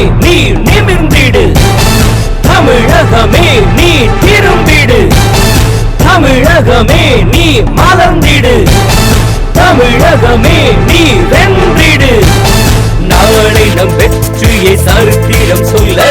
தமிழகமே நீ நிமிர்ந்திடு. தமிழகமே நீ திரும்பிடு. தமிழகமே நீ மலர்ந்திடு. தமிழகமே நீ வென்றிடு. நாளை நம் வெற்றியை சரித்திரம் சொல்ல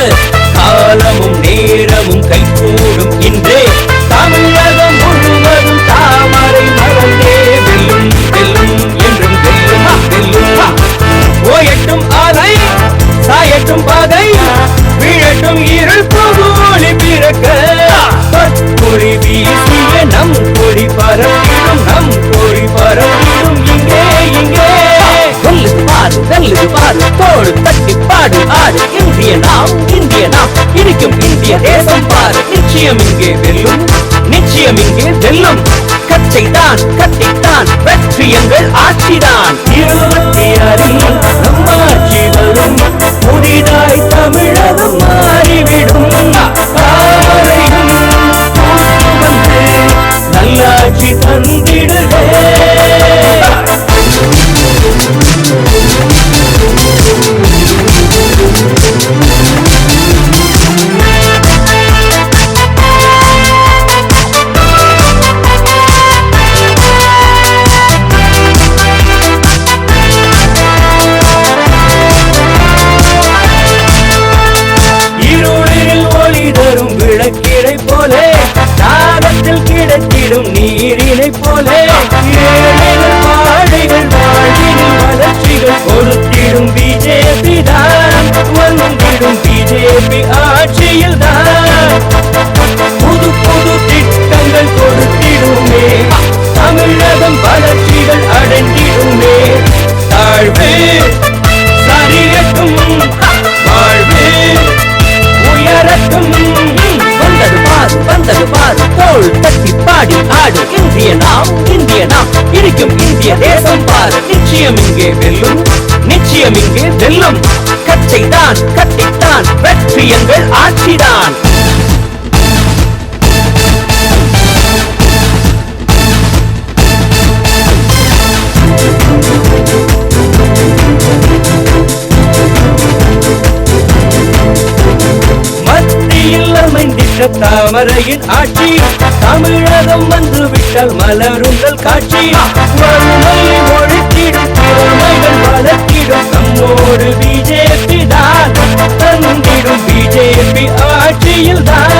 நம் பரவிடும் நம் கொடி பரவிடும். இங்கே இங்கே. சொல்லு பாரு வெல்லுது பாரு தோடு தட்டி பாடு ஆடு இந்திய நாம் இந்திய நாம். இருக்கும் இந்திய தேசம் பாரு. நிச்சயம் இங்கே வெல்லும் நிச்சயம் இங்கே வெல்லும். கச்சை தான் கட்டித்தான் வெற்றி எங்கள் ஆட்சிதான். நீரினை போலே ஏழைகள் பாழைகள் வாழ்வினில் வளர்ச்சிகள் கொடுத்திடும் பிஜேபி தான். வந்திடும் பிஜேபி ஆட்சியில் தான். இந்திய நாம் இருக்கும் இந்திய தேசம் பாரு. நிச்சயம் இங்கே வெல்லும் நிச்சயம் இங்கே வெல்லும். கச்சை தான் கட்டித்தான் வெற்றி எங்கள் ஆட்சிதான் தாமரையின் ஆட்சி தமிழகம் வந்து பூக்கள் மலருங்கள் காட்சி. வறுமை ஒழுக்கிடும் திறமைகள் வளர்த்திடும். நம்மோடு பிஜேபி தான். தந்திடும் பிஜேபி ஆட்சியில் தான்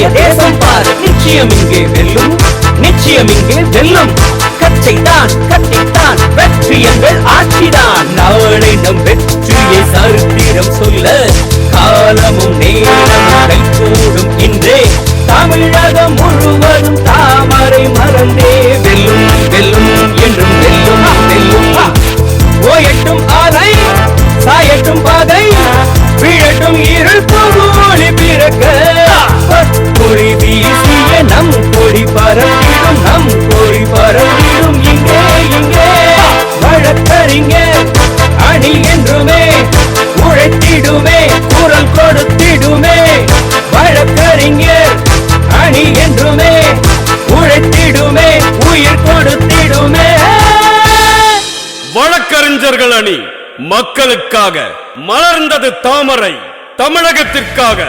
இருக்கும் இந்திய தேசம் பார். நிச்சயம் இங்கே வெல்லும். நிச்சயம் இங்கே வெல்லும். கச்சை தான் கட்டித்தான் வெற்றி எங்கள் ஆட்சிதான். நாளை நம் வெற்றியை சரித்திரம் சொல்ல காலமும் நேரமும் கைகூடும் இன்றே. தமிழகம் வழக்கறிஞர்கள் அணி மக்களுக்காக மலர்ந்தது தாமரை தமிழகத்திற்காக.